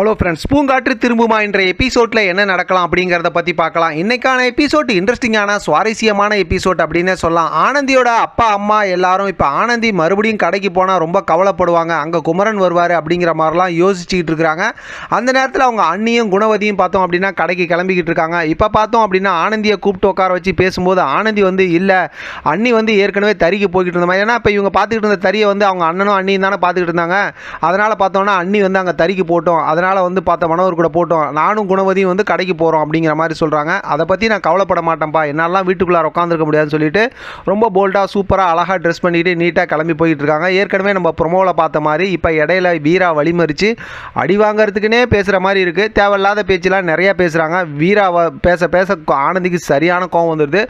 Hello friends பூங்காற்று திரும்புமா என்ற எபிசோட்ல என்ன நடக்கலாம் அப்படிங்கிறத பற்றி பார்க்கலாம். இன்னைக்கான எபிசோட் இன்ட்ரெஸ்டிங்கான சுவாரஸ்யமான எபிசோட் அப்படின்னே சொல்லலாம். ஆனந்தியோட அப்பா அம்மா எல்லாரும் இப்போ ஆனந்தி மறுபடியும் கடைக்கு போனால் ரொம்ப கவலைப்படுவாங்க. அங்கே குமரன் வருவார் அப்படிங்கிற மாதிரிலாம் யோசிச்சுக்கிட்டு இருக்கிறாங்க. அந்த நேரத்தில் அவங்க அண்ணியும் குணவதியும் பார்த்தோம் அப்படின்னா கடைக்கு கிளம்பிக்கிட்டு இருக்காங்க. இப்போ பார்த்தோம் அப்படின்னா ஆனந்தியை கூப்பிட்டு உட்கார வச்சு பேசும்போது ஆனந்தி வந்து இல்லை அண்ணி வந்து ஏற்கனவே தறிக்கு போய்கிட்டு இருந்த மாதிரி ஏன்னா இப்போ இவங்க பார்த்துக்கிட்டு இருந்த தறியை வந்து அவங்க அண்ணனும் அண்ணியும் தானே பார்த்துக்கிட்டு இருந்தாங்க. அதனால் பார்த்தோன்னா அண்ணி வந்து அங்கே தறிக்கு போட்டோம். அதை அதனால் வந்து பார்த்த மனோர் கூட போட்டோம். நானும் குணவதியும் வந்து கடைக்கு போகிறோம் அப்படிங்கிற மாதிரி சொல்கிறாங்க அதை பற்றி நான் கவலைப்பட மாட்டேன்ப்பா. என்னாலாம் வீட்டுக்குள்ளார உட்காந்துருக்க முடியாதுன்னு சொல்லிட்டு ரொம்ப போல்டாக சூப்பராக அழகாக ட்ரெஸ் பண்ணிக்கிட்டு நீட்டாக கிளம்பி போயிட்டு இருக்காங்க. ஏற்கனவே நம்ம ப்ரொமோவில் பார்த்த மாதிரி இப்போ இடையில வீரா வழிமறிச்சு அடி வாங்குறதுக்குனே பேசுகிற மாதிரி இருக்குது தேவையில்லாத பேச்செலாம் நிறையா பேசுகிறாங்க வீராவை பேச பேச ஆனந்திக்கு சரியான கோவம் வந்துடுது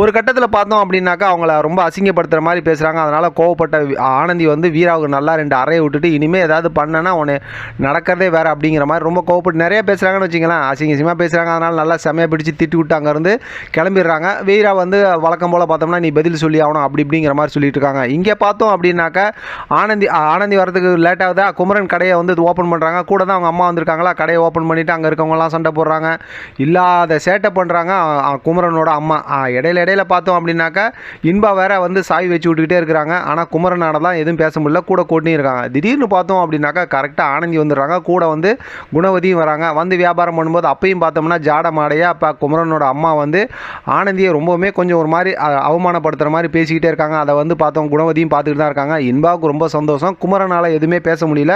ஒரு கட்டத்தில் பார்த்தோம் அப்படின்னாக்கா அவங்கள ரொம்ப அசிங்கப்படுத்துகிற மாதிரி பேசுகிறாங்க அதனால் கோவப்பட்ட ஆனந்தி வந்து வீராவுக்கு நல்லா ரெண்டு அறையை விட்டுட்டு இனிமேல் ஏதாவது பண்ணனா உன்னை நடக்கிறதே வேறு அப்படிங்கிற மாதிரி ரொம்ப கோவப்பட்டு நிறைய பேசுகிறாங்கன்னு வச்சிங்களேன் அசிங்க அசிங்கமாக பேசுகிறாங்க அதனால் நல்லா செமையாக பிடிச்சி திட்டி விட்டு அங்கேருந்து கிளம்பிடுறாங்க. வீரா வந்து வழக்கம் போல் பார்த்தோம்னா நீ பதில் சொல்லி ஆகணும் அப்படி இப்படிங்கிற மாதிரி சொல்லிட்டு இருக்காங்க. இங்கே பார்த்தோம் அப்படின்னாக்கா ஆனந்தி ஆனந்தி வரதுக்கு லேட் ஆகுதா. குமரன் கடையை வந்து ஓப்பன் பண்ணுறாங்க கூட தான் அவங்க அம்மா வந்திருக்காங்களா? கடையை ஓப்பன் பண்ணிவிட்டு அங்கே இருக்கவங்கலாம் சண்டை போடுறாங்க. இல்லாத சேட்டை பண்ணுறாங்க குமரனோட அம்மா. இடையில இடையில பார்த்தோம் அப்படின்னாக்கா இன்பா வேற வந்து சாய் வச்சு விட்டுக்கிட்டே இருக்கிறாங்க. ஆனால் குமரனால தான் எதுவும் பேச முடியல. கூட கூட்டியும் இருக்காங்க. திடீர்னு பார்த்தோம் அப்படின்னாக்கா கரெக்டாக ஆனந்தி வந்துடுறாங்க. கூட வந்து குணவதியும் வராங்க. வந்து வியாபாரம் பண்ணும்போது அப்பையும் பார்த்தோம்னா ஜாட மாடையா அப்போ குமரனோட அம்மா வந்து ஆனந்தியை ரொம்பவுமே கொஞ்சம் ஒரு மாதிரி அவமானப்படுத்துகிற மாதிரி பேசிக்கிட்டே இருக்காங்க. அதை வந்து பார்த்தோம் குணவதியும் பார்த்துக்கிட்டு தான் இருக்காங்க. இன்பாவுக்கு ரொம்ப சந்தோஷம். குமரனால் எதுவுமே பேச முடியல.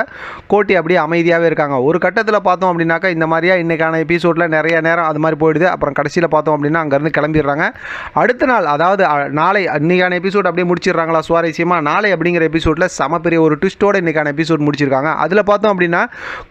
கோட்டி அப்படியே அமைதியாகவே இருக்காங்க. ஒரு கட்டத்தில் பார்த்தோம் அப்படின்னாக்கா இந்த மாதிரியா இன்றைக்கான எபிசோடில் நிறைய நேரம் அது மாதிரி போயிடுது. அப்புறம் கடைசியில் பார்த்தோம் அப்படின்னா அங்கேருந்து கிளம்பிடுறாங்க. அடுத்த நாள் அதாவது நாளை இன்றைக்கான எபிசோட் அப்படியே முடிச்சிடுறாங்களா சுவாரஸ்யமாக நாளை அப்படிங்கிற எபிசோடில் சம பெரிய ஒரு ட்விஸ்ட்டோட இன்னைக்கான எபிசோட் முடிச்சிருக்காங்க. அதில் பார்த்தோம் அப்படின்னா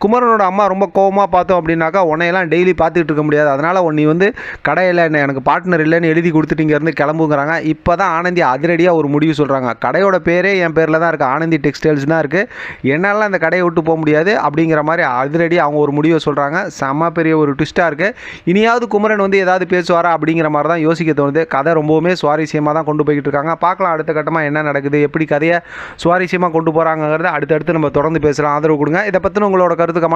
குமரன் குமரனோட அம்மா ரொம்ப கோபமாக பார்த்தோம் அப்படின்னாக்கா உன்னையெல்லாம் டெய்லி பார்த்துக்கிட்டு இருக்க முடியாது. அதனால் உன்னை வந்து கடையில் என்ன எனக்கு பார்ட்னர் இல்லைன்னு எழுதி கொடுத்துட்டு இங்கேருந்து கிளம்புங்கிறாங்க. இப்போ தான் ஆனந்தி அதிரடியாக ஒரு முடிவு சொல்கிறாங்க கடையோட பேரே என் பேரில் தான் இருக்குது ஆனந்தி டெக்ஸ்டைல்ஸ் தான் இருக்குது என்னால் அந்த கடையை விட்டு போக முடியாது அப்படிங்கிற மாதிரி அதிரடியாக அவங்க ஒரு முடிவை சொல்கிறாங்க செம்ம பெரிய ஒரு ட்விஸ்ட்டாக இருக்குது இனியாவது குமரன் வந்து ஏதாவது பேசுவாரா அப்படிங்கிற மாதிரி தான் யோசிக்க தோணுது. கதை ரொம்பவுமே சுவாரஸ்யமாக தான் கொண்டு போய்கிட்டு இருக்காங்க. பார்க்கலாம் அடுத்த கட்டமாக என்ன நடக்குது எப்படி கதையை சுவாரஸ்யமாக கொண்டு போகிறாங்கிறத அடுத்தடுத்து நம்ம தொடர்ந்து பேசலாம். ஆதரவு கொடுங்க. இதை பற்றின உங்களோட கருத்து